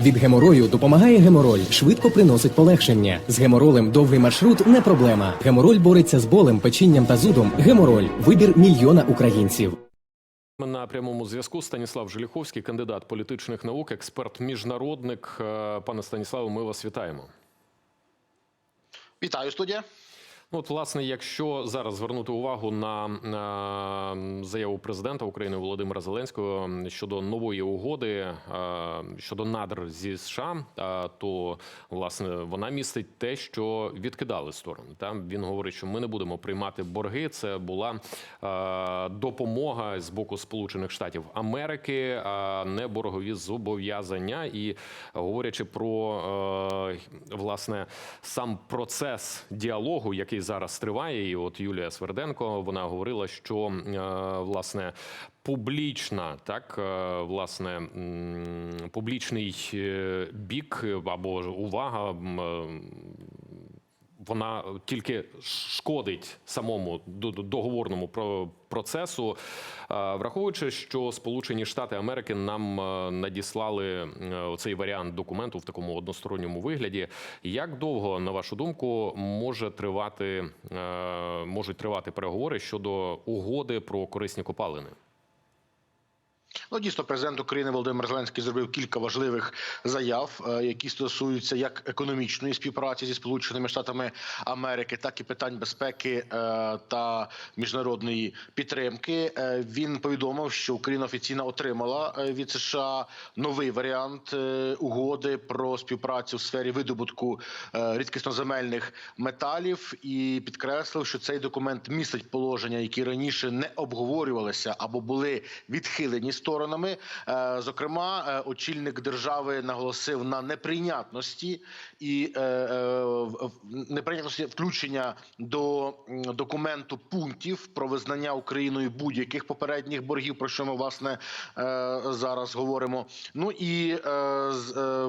Від геморою допомагає гемороль, швидко приносить полегшення. З геморолем довгий маршрут не проблема. Гемороль бореться з болем, печінням та зудом. Гемороль вибір мільйона українців. Ми На прямому зв'язку Станіслав Желіховський, кандидат політичних наук, експерт, міжнародник. Е, Пане Станіславе, ми вас вітаємо. Вітаю, студія. Ну, от, власне, якщо зараз звернути увагу на, заяву президента України Володимира Зеленського щодо нової угоди е, щодо надр зі США, е, то власне вона містить те, що відкидали сторони. Там він говорить, що ми не будемо приймати борги. Це була е, допомога з боку Сполучених Штатів Америки, а не боргові зобов'язання. І говорячи про власне сам процес діалогу, який зараз триває, і от Юлія Сверденко вона говорила, що е, власне. Публічна, так е, власне публічний е, бік або увага вона тільки шкодить самому до- до- договорному про- процесу, Е, враховуючи, що Сполучені Штати Америки нам е, надіслали е, цей варіант документу в такому односторонньому вигляді. Як довго, на вашу думку, може тривати можуть тривати переговори щодо угоди про корисні копалини? Ну, дійсно, президент України Володимир Зеленський зробив кілька важливих заяв, е, які стосуються як економічної співпраці зі Сполученими Штатами Америки, так і питань безпеки е, та міжнародної підтримки. Е, Він повідомив, що Україна офіційно отримала від США новий варіант угоди про співпрацю в сфері видобутку рідкісноземельних металів, і підкреслив, що цей документ містить положення, які раніше не обговорювалися або були відхилені сторонами. Е, Зокрема, е, очільник держави наголосив на неприйнятності і е, неприйнятності включення до документу пунктів про визнання Україною будь-яких попередніх боргів, про що ми власне зараз говоримо. Ну і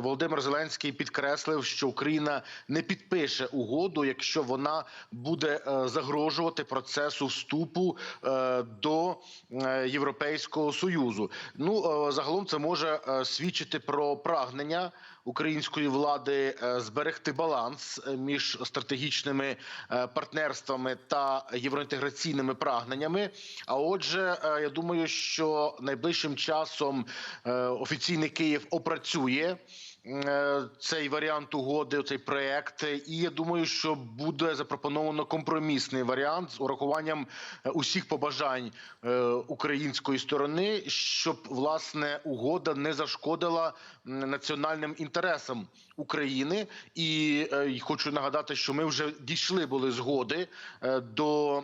Володимир Зеленський підкреслив, що Україна не підпише угоду, якщо вона буде загрожувати процесу вступу до Європейського союзу. Ну е, загалом це може е, свідчити про прагнення української влади е, зберегти баланс між стратегічними партнерствами та євроінтеграційними прагненнями. А отже, я думаю, що найближчим часом офіційний Київ опрацює. Е, Цей варіант угоди, цей проект, і я думаю, що буде запропоновано компромісний варіант з урахуванням е, усіх побажань е, української сторони, щоб власне угода не зашкодила національним інтересам України. І хочу нагадати, що ми вже дійшли були згоди до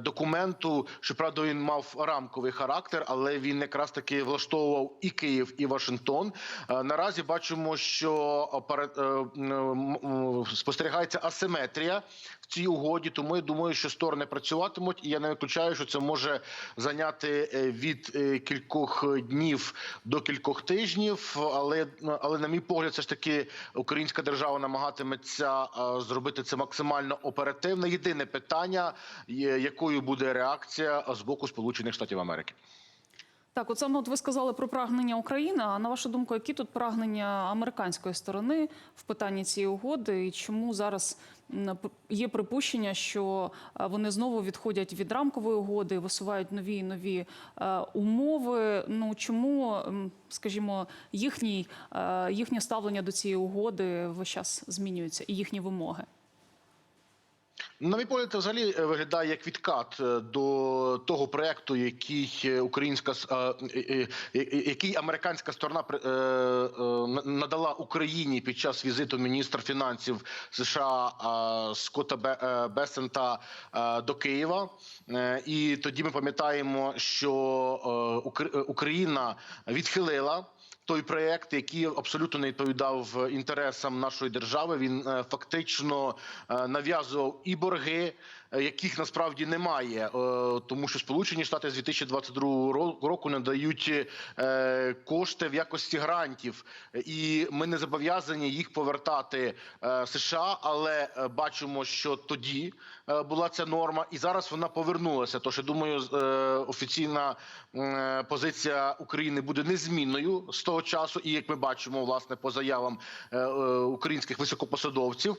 документу. Щоправда, він мав рамковий характер, але він якраз таки влаштовував і Київ, і Вашингтон. Наразі бачимо, що е, е, м, спостерігається асиметрія в цій угоді. Тому я думаю, що сторони працюватимуть, і я не виключаю, що це може зайняти е, від е, кількох днів до кількох тижнів. Але але на мій погляд, все ж таки українська держава намагатиметься е, зробити це максимально оперативно. Єдине питання, якою буде реакція з боку Сполучених Штатів Америки. Так, от саме от ви сказали про прагнення України. А на вашу думку, які тут прагнення американської сторони в питанні цієї угоди, і чому зараз є припущення, що е, вони знову відходять від рамкової угоди, висувають нові і нові е, умови? Ну чому, скажімо, їхній е, їхнє ставлення до цієї угоди весь час змінюється і їхні вимоги? На мій погляд, це взагалі е, виглядає як відкат е, до того проекту, який е, українська який американська сторона надала Україні під час візиту міністра фінансів США Скотта Бесента до Києва. І тоді ми пам'ятаємо, що Укр- Україна відхилила той проект, який абсолютно не відповідав інтересам нашої держави. Він е, фактично е, нав'язував і борги, е, яких насправді немає, е, тому що Сполучені Штати з 2022 ро- року надають е, кошти в якості грантів, і ми не зобов'язані їх повертати е, США. Але е, бачимо, що тоді е, була ця норма, і зараз вона повернулася. Тож я думаю, е, офіційна е, позиція України буде незмінною з того часу, і як ми бачимо, власне, по заявам е, е, українських високопосадовців.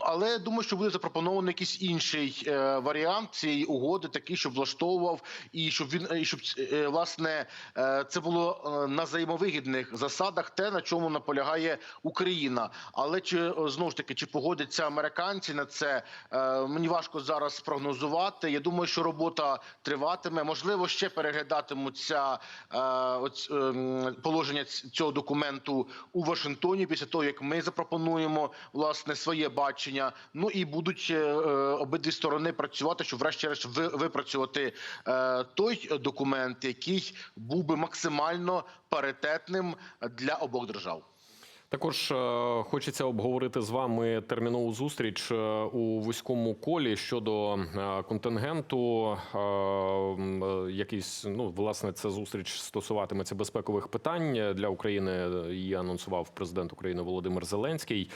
Але думаю, що буде запропонований якийсь інший е, варіант цієї угоди, такий, щоб влаштовував, і щоб він і щоб е, власне е, це було е, на взаємовигідних засадах, те на чому наполягає Україна. Але чи е, знову ж таки чи погодяться американці на це? е, Мені важко зараз прогнозувати. Я думаю, що робота триватиме. Можливо, ще переглядатимуться е, положення цього документу у Вашингтоні після того, як ми запропонуємо власне своє бачення. Ну і будуть е, е, обидві сторони працювати, щоб врешті-решт ви- випрацювати е, той документ, який був би максимально паритетним для обох держав. Також е, хочеться обговорити з вами термінову зустріч е, у вузькому колі щодо е, контингенту. Якийсь ну власне це зустріч стосуватиметься безпекових питань для України. Її анонсував президент України Володимир Зеленський.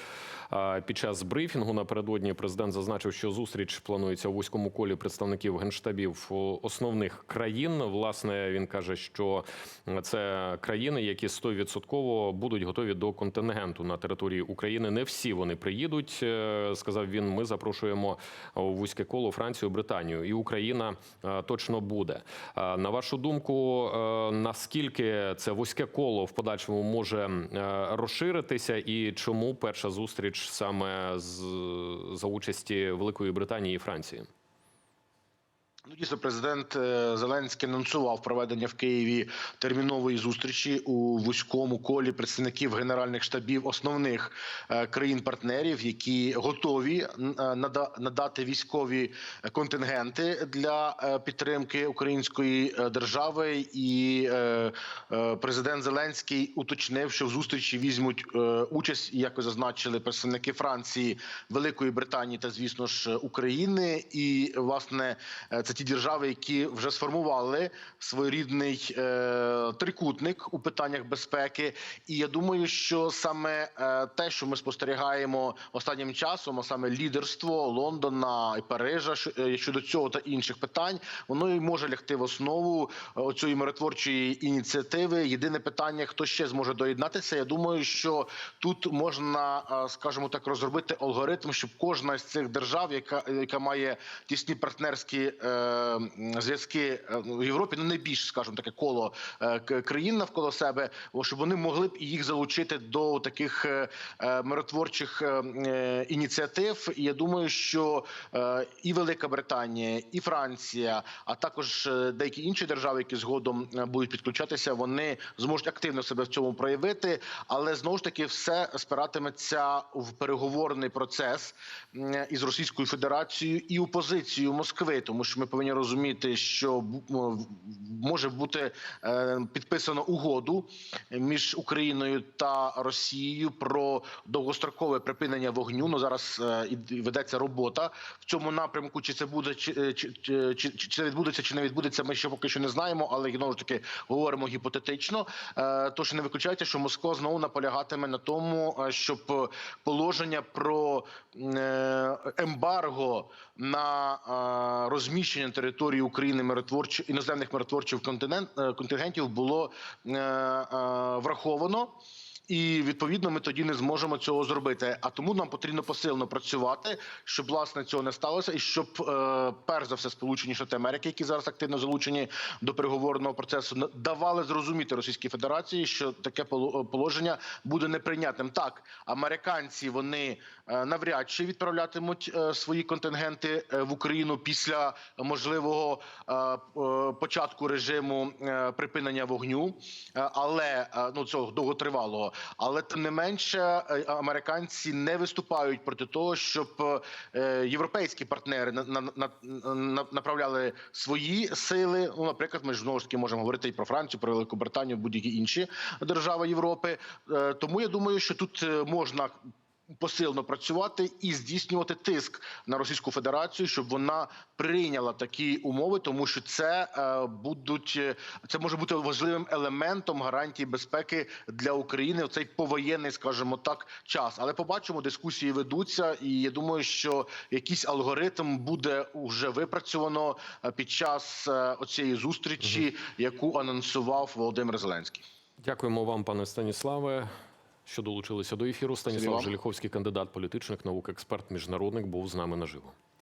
Під час брифінгу напередодні президент зазначив, що зустріч планується у вузькому колі представників генштабів основних країн. Власне, він каже, що це країни, які 100% будуть готові до контингенту на території України. Не всі вони приїдуть. е, Сказав він. Ми запрошуємо у вузьке коло Францію, Британію, і Україна е, точно буде. Е, На вашу думку, наскільки це вузьке коло в подальшому може розширитися, і чому перша зустріч саме з за участі Великої Британії і Франції? Ну, дійсно, президент е, Зеленський анонсував проведення в Києві термінової зустрічі у вузькому колі представників генеральних штабів основних е, країн-партнерів, які готові е, нада- надати військові контингенти для підтримки української держави. І президент Зеленський уточнив, що в зустрічі візьмуть участь, як ви зазначили, представники Франції, Великої Британії та, звісно ж, України. І власне це ті держави, які вже сформували своєрідний е, трикутник у питаннях безпеки. І я думаю, що саме е, те, що ми спостерігаємо останнім часом, а саме лідерство Лондона і Парижа е, щодо цього та інших питань, воно і може лягти в основу е, оцієї миротворчої ініціативи. Єдине питання, хто ще зможе доєднатися. Я думаю, що тут можна, скажімо так, розробити алгоритм, щоб кожна з цих держав, яка яка має тісні партнерські е, зв'язки е, в Європі, ну найбільш, скажімо, таке коло е, країн навколо себе, щоб вони могли б їх залучити до таких е, миротворчих ініціатив. І я думаю, що і Велика Британія, і Франція, а також деякі інші держави, які згодом будуть підключатися, вони зможуть активно себе в цьому проявити. Але знову ж таки все спиратиметься в переговорний процес із Російською Федерацією і у позицію Москви, тому що ми повинні розуміти, що може бути е, підписано угоду між Україною та Росією про довгострокове припинення вогню. Ну зараз е, і ведеться робота в цьому напрямку. Чи це буде чи, е, чи, чи, чи, відбудеться, чи не відбудеться? Ми ще поки що не знаємо, але знову ж таки говоримо гіпотетично. Е, Тож не виключайте, що Москва знову наполягатиме на тому, е, щоб положення про е, ембарго на е, розміщення на території України миротворчих іноземних миротворчих континент е, контингентів було е, е, враховано. І відповідно ми тоді не зможемо цього зробити. А тому нам потрібно посилено працювати, щоб власне цього не сталося, і щоб е, перш за все Сполучені Штати Америки, які зараз активно залучені до переговорного процесу, давали зрозуміти Російській Федерації, що таке поло- положення буде неприйнятним. Так, американці вони е, навряд чи відправлятимуть е, свої контингенти е, в Україну після можливого е, е, початку режиму е, припинення вогню, Е, але е, ну цього довготривалого. Але тим не менше, е, американці не виступають проти того, щоб е, європейські партнери на, на, на, на- направляли свої сили. Ну, наприклад, ми ж знову ж таки можемо говорити і про Францію, про Велику Британію, будь-які інші держави Європи. Е, Тому я думаю, що тут можна. Посилено працювати і здійснювати тиск на Російську Федерацію, щоб вона прийняла такі умови, тому що це е, будуть е, це може бути важливим елементом гарантії безпеки для України в цей повоєнний, скажімо так, час. Але побачимо, дискусії ведуться, і я думаю, що якийсь алгоритм буде вже випрацьовано е, під час оцієї зустрічі, яку анонсував Володимир Зеленський. Дякуємо вам, пане Станіславе, що долучилися до ефіру. Станіслав. Желіховський, кандидат політичних наук, експерт, міжнародник, був з нами наживо.